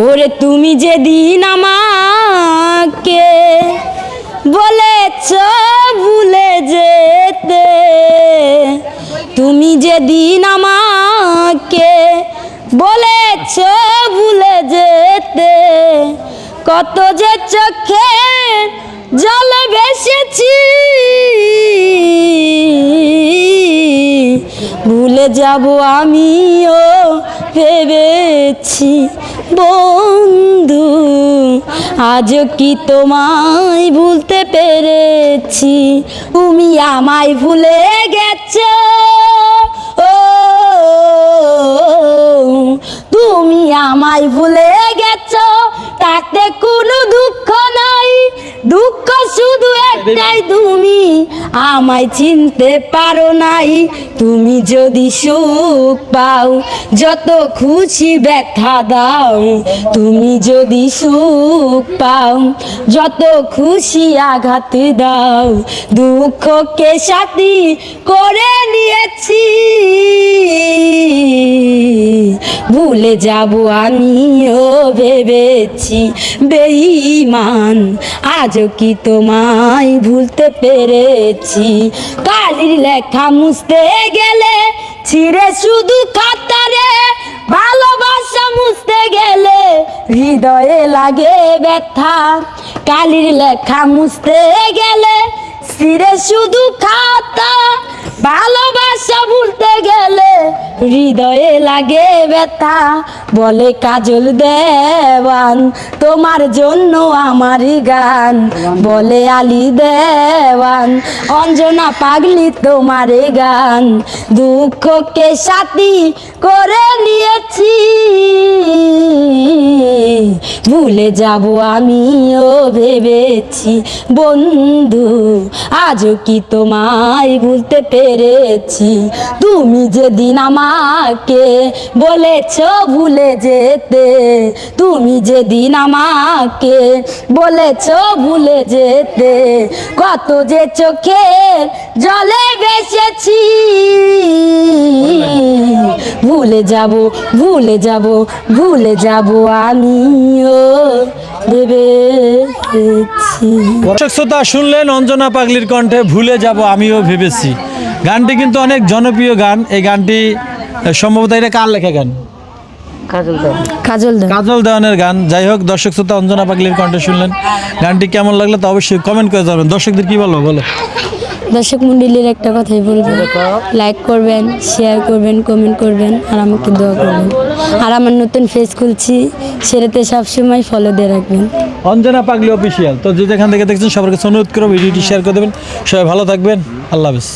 ওরে তুমি যে যেদিন আমাকে বলেছ ভুলে যেতে, তুমি যে যেদিন আমাকে বলেছ ভুলে যেতে, কত যে চোখে জলে ভেসেছি, ভুলে যাব আমিও ভেবেছি। বন্ধু আজ কি তোমায় ভুলতে পেরেছি? তুমি আমায় ভুলে গেছ? ও তুমি আমায় ভুলে একটাই তুমি আমায় চিনতে পারো নাই। তুমি যদি সুখ পাও, যত খুশি ব্যথা দাও, তুমি যদি সুখ পাও, যত খুশি আঘাত দাও, দুঃখকে সাথী করে নিয়েছি। ভুলে যাব আমিও ভেবেছি বেঈমান। আজও কি তোমায় ভুলতে পেরেছি? কালির লেখা মুছতে গেলে ছিঁড়ে শুধু খাতারে, ভালোবাসা মুছতে গেলে হৃদয়ে লাগে ব্যথা। কালির লেখা মুছতে গেলে ছিঁড়ে শুধু খাতা, ভালোবাসা ভুলতে গেলে হৃদয়ে লাগে ব্যথা, বলে কাজল দেওয়ান, তোমার জন্য আমার গান, বলে আলি দেওয়ান, অঞ্জনা পাগলি তোমার গান, দুঃখকে সাথী করে নিয়েছি ভুলে যাব আমিও ভেবেছি। বন্ধু আজও কি তোমায় ভুলতে পেরেছি? তুমি যেদিন আমাকে বলেছ ভুলে যেতে তুমি যেদিন আমাকে বলেছ ভুলে যেতে কত যে চোখে জলে বেসেছি ভুলে যাব ভুলে যাব ভুলে যাব আমিও দর্শক শ্রোতা শুনলেন অঞ্জনা পাগলির কণ্ঠে ভুলে যাব আমিও ভেবেছি। গানটি কিন্তু অনেক জনপ্রিয় গান। এই গানটি সম্ভবত এটা কার লেখা গান? কাজল কাজল দেওয়ানের গান। যাই হোক দর্শক শ্রোতা অঞ্জনা পাগলির কণ্ঠে শুনলেন। গানটি কেমন লাগল তা অবশ্যই কমেন্ট করে যাবেন দর্শকদের কি বলব বলো। দর্শক মন্ডলীর একটা কথাই বলব। লাইক করবেন শেয়ার করবেন কমেন্ট করবেন, আর আমাকে দোয়া করবেন। আর আমার নতুন ফেস খুলছি, সেটাতে সবসময় ফলো দিয়ে রাখবেন। অঞ্জনা পাগলি অফিসিয়াল তো যে যেখান থেকে দেখছেন সবার কাছে অনুরোধ করব ভিডিওটি শেয়ার করে দেবেন। সবাই ভালো থাকবেন। আল্লাহ হাফিজ।